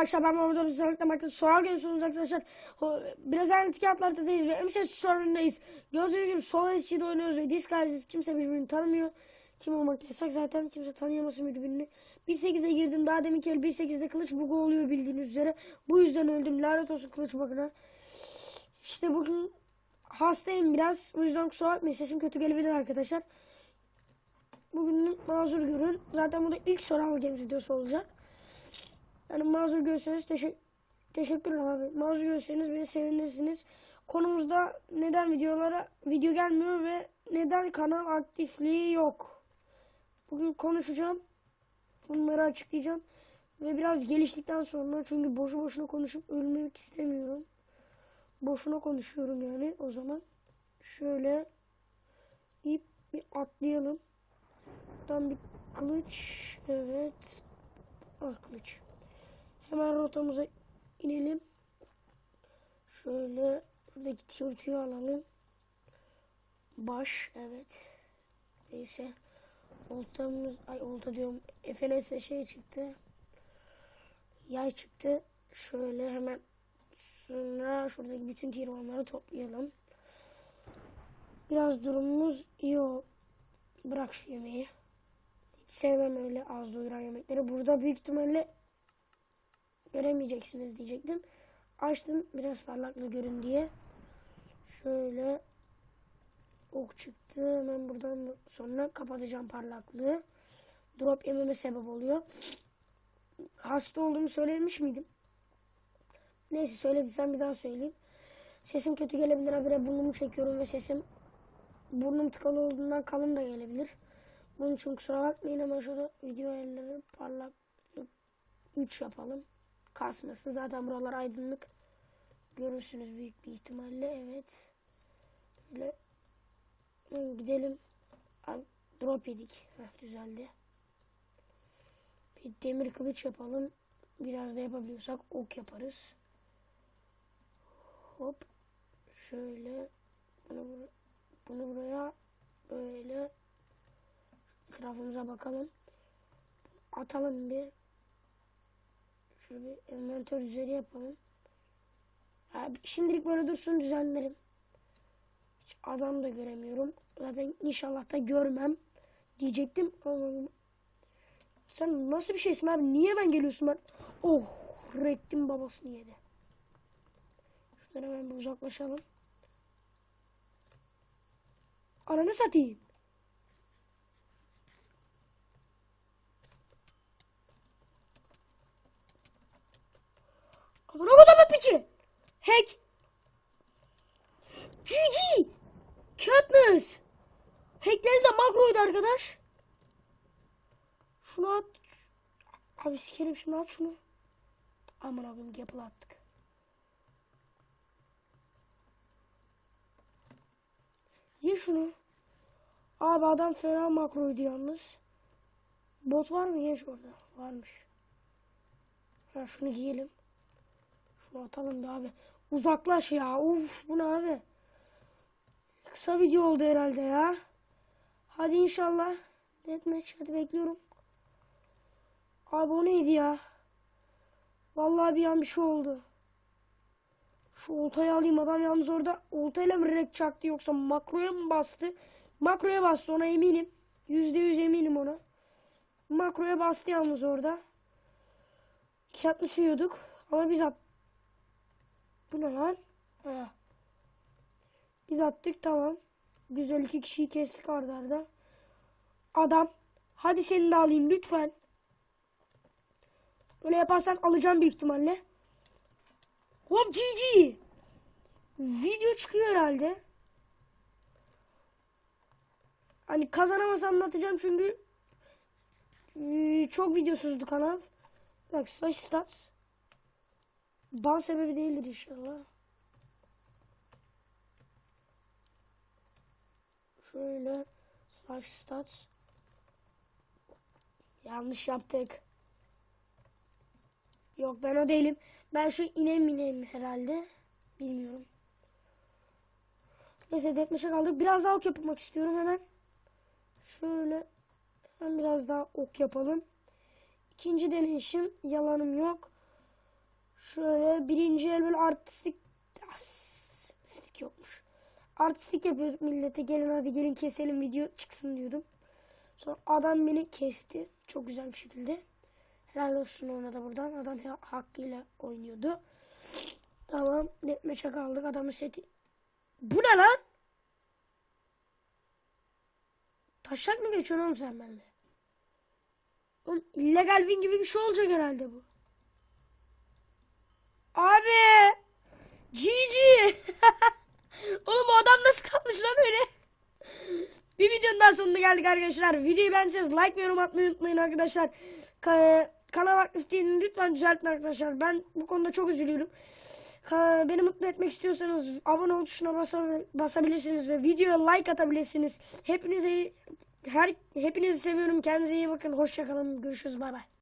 arkadaşlar ben Muhammed Abi Sağlık'ta Mark'ta soğan görüyorsunuz arkadaşlar. Biraz aynı atlardayız ve MSS sorunundayız. Gördüğünüz gibi sol SG'de oynuyoruz ve Disguise'ız. Kimse birbirini tanımıyor. Kim olmak yasak zaten kimse tanıyamasın birbirini. 1.8'e girdim daha demin ki 1.8'de kılıç bugu oluyor bildiğiniz üzere. Bu yüzden öldüm lanet olsun kılıç buguna. İşte bugün hastayım biraz. O yüzden kusura bakmayın sesim kötü gelebilir arkadaşlar. Bugün mazur görün. Zaten bu da ilk Games videosu olacak. Yani mazur görürseniz teşekkür teşekkür ederim abi. Mazur görürseniz beni sevinirsiniz. Konumuzda neden videolara video gelmiyor ve neden kanal aktifliği yok. Bugün konuşacağım. Bunları açıklayacağım. Ve biraz geliştikten sonra çünkü boşu boşuna konuşup ölmek istemiyorum. Boşuna konuşuyorum yani o zaman. Şöyle ip bir atlayalım. Buradan bir kılıç. Evet. Ah kılıç. Hemen rotamıza inelim. Şöyle şuradaki tiyurtuyu alalım. Baş. Evet. Neyse. Oltamız, ay olta diyorum. FNS'e şey çıktı. Yay çıktı. Şöyle hemen sonra şuradaki bütün tirvanları toplayalım. Biraz durumumuz iyi o. Bırak şu yemeği. Hiç sevmem öyle az doyuran yemekleri. Burada büyük ihtimalle göremeyeceksiniz diyecektim. Açtım biraz parlaklı görün diye. Şöyle ok çıktı. Hemen buradan sonra kapatacağım parlaklığı. Drop yememe sebep oluyor. Hasta olduğumu söylemiş miydim? Neyse söylediysem bir daha söyleyeyim. Sesim kötü gelebilir. Habire burnumu çekiyorum ve sesim burnum tıkalı olduğundan kalın da gelebilir. Bunun için kusura bakmayın ama şurada video ayarları parlak 3 yapalım. Kasmasın. Zaten buralar aydınlık. Görürsünüz büyük bir ihtimalle. Evet. Böyle gidelim. Abi, drop yedik. Heh, düzeldi. Bir demir kılıç yapalım. Biraz da yapabiliyorsak ok yaparız. Hop. Şöyle. Bunu, bur- bunu buraya böyle etrafımıza bakalım. Atalım bir. Bir inventör üzeri yapalım. Abi, şimdilik böyle dursun düzenlerim. Hiç adam da göremiyorum. Zaten inşallah da görmem diyecektim ama sen nasıl bir şeysin abi? Niye ben geliyorsun ben? Oh, rektim babasını yedi. Şuradan hemen bir uzaklaşalım. Ananı satayım. Hack. GG. Katniss. Hackleri de makroydu arkadaş. Şunu at. Abi sikerim şimdi at şunu. Aman abim yapılı attık. Ye şunu. Abi adam fena makroydu yalnız. Bot var mı genç orada? Varmış. Ha şunu giyelim. Şunu atalım bir abi. Uzaklaş ya. Uf bu ne abi? Kısa video oldu herhalde ya. Hadi inşallah. Deathmatch hadi bekliyorum. Abi o neydi ya? Vallahi bir an bir şey oldu. Şu oltayı alayım adam yalnız orada oltayla mı rek çaktı yoksa makroya mı bastı? Makroya bastı ona eminim. Yüzde yüz eminim ona. Makroya bastı yalnız orada. Katniss yiyorduk ama biz at. Bu ne lan? Ha. Biz attık tamam. Güzel iki kişiyi kestik arda arda. Adam. Hadi seni de alayım lütfen. Böyle yaparsan alacağım büyük ihtimalle. Hop GG. Video çıkıyor herhalde. Hani kazanamasam anlatacağım çünkü eee, çok videosuzdu kanal. Bak slash stats. Ban sebebi değildir inşallah. Şöyle slash stats. Yanlış yaptık. Yok ben o değilim. Ben şu inem inem herhalde. Bilmiyorum. Neyse deathmatch'e kaldık. Biraz daha ok yapmak istiyorum hemen. Şöyle hemen biraz daha ok yapalım. İkinci deneyişim yalanım yok. Birinci el böyle artistik artistik yokmuş. Artistik yapıyorduk millete. Gelin hadi gelin keselim video çıksın diyordum. Sonra adam beni kesti. Çok güzel bir şekilde. Helal olsun ona da buradan. Adam ha- hakkıyla oynuyordu. Tamam. Netmeçe kaldık. Adamın seti. Bu ne lan? Taşak mı geçiyorsun oğlum sen benimle? Oğlum illegal win gibi bir şey olacak herhalde bu. Abi. GG. Oğlum o adam nasıl kalmış lan öyle? Bir videonun daha sonuna geldik arkadaşlar. Videoyu beğendiyseniz like ve yorum atmayı unutmayın arkadaşlar. Ka- kanal aktif değilini lütfen düzeltin arkadaşlar. Ben bu konuda çok üzülüyorum. Ka- beni mutlu etmek istiyorsanız abone ol tuşuna basa- basabilirsiniz ve videoya like atabilirsiniz. Hepinize her hepinizi seviyorum. Kendinize iyi bakın. Hoşçakalın. Görüşürüz. Bay bay.